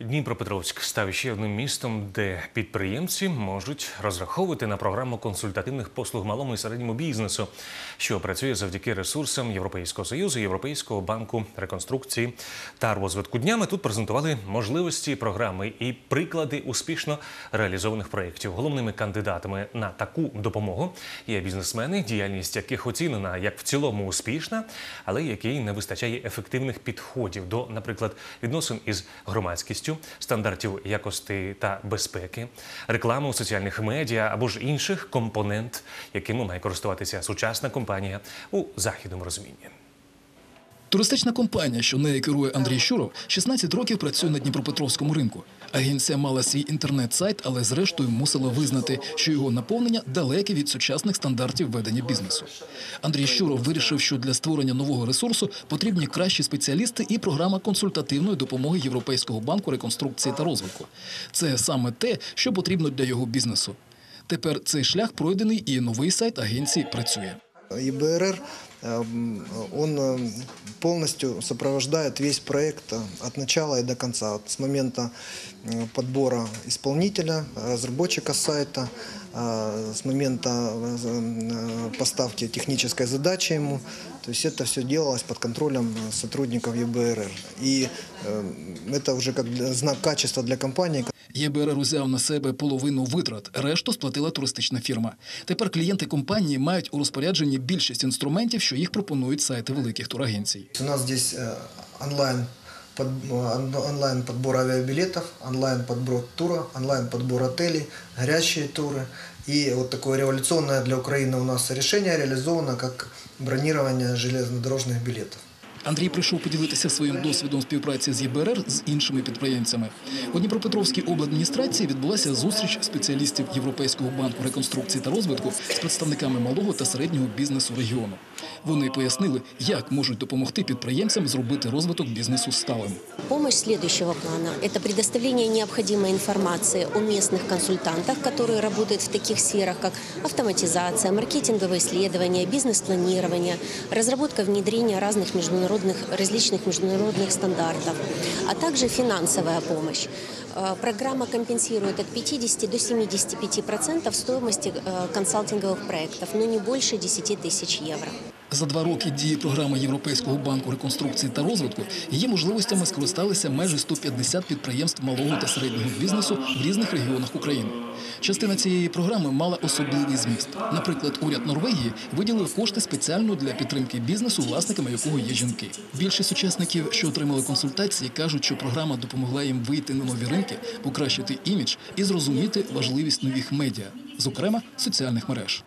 Дніпропетровськ став ще одним містом, де підприємці можуть розраховувати на програму консультативних послуг малому і середньому бізнесу, що працює завдяки ресурсам Європейського союзу, Європейського банку реконструкції та розвитку. Днями тут презентували можливості програми і приклади успішно реалізованих проєктів. Головними кандидатами на таку допомогу є бізнесмени, діяльність яких оцінена як в цілому успішна, але якій не вистачає ефективних підходів до, наприклад, відносин із громадськістю, стандартів якості та безпеки, рекламу у соціальних медіа або ж інших компонент, якими має користуватися сучасна компанія у західному розумінні. Туристична компанія, що нею керує Андрій Щуров, 16 років працює на Дніпропетровському ринку. Агенція мала свій інтернет-сайт, але зрештою мусила визнати, що його наповнення далеке від сучасних стандартів ведення бізнесу. Андрій Щуров вирішив, що для створення нового ресурсу потрібні кращі спеціалісти і програма консультативної допомоги Європейського банку реконструкції та розвитку. Це саме те, що потрібно для його бізнесу. Тепер цей шлях пройдений і новий сайт агенції працює. ЕБРР, эм, он э, полностью сопровождает весь проект э, от начала и до конца, от с момента э, подбора исполнителя, разработчика сайта, с момента поставки технической задачи ему. То есть это все делалось под контролем сотрудников ЕБРР. И это уже как знак качества для компании, ЄБРР узяв на себе половину витрат, решту сплатила туристична фірма. Тепер клієнти компанії мають у розпорядженні більшість інструментів, що їх пропонують сайти великих турагенцій. У нас здесь э, онлайн, под, э, онлайн подбор авиабилетов, онлайн подбор тура, онлайн подбор отелей, горящие туры. И вот такое революционное для Украины у нас решение реализовано как бронирование железнодорожных билетов. Андрій прийшов поділитися своїм досвідом співпраці з ЄБРР з іншими підприємцями. У Дніпропетровській обладміністрації відбулася зустріч спеціалістів Європейського банку реконструкції та розвитку з представниками малого та середнього бізнесу регіону. Вони пояснили, як можуть допомогти підприємцям зробити розвиток бізнесу сталим. Помощь следующего плана – это предоставление необходимой информации о местных консультантах, которые работают в таких сферах, как автоматизация, маркетинговые исследования, бизнес-планирование, разработка внедрения разных международных, различных международных стандартов, а также финансовая помощь. Э, Программа компенсирует от 50 до 75% стоимости э, консалтинговых проектов, но не больше 10 тысяч евро. За два роки дії програми Європейського банку реконструкції та розвитку її можливостями скористалися майже 150 підприємств малого та середнього бізнесу в різних регіонах України. Частина цієї програми мала особливий зміст. Наприклад, уряд Норвегії виділив кошти спеціально для підтримки бізнесу, власниками якого є жінки. Більшість учасників, що отримали консультації, кажуть, що програма допомогла їм вийти на нові ринки, покращити імідж і зрозуміти важливість нових медіа, зокрема соціальних мереж.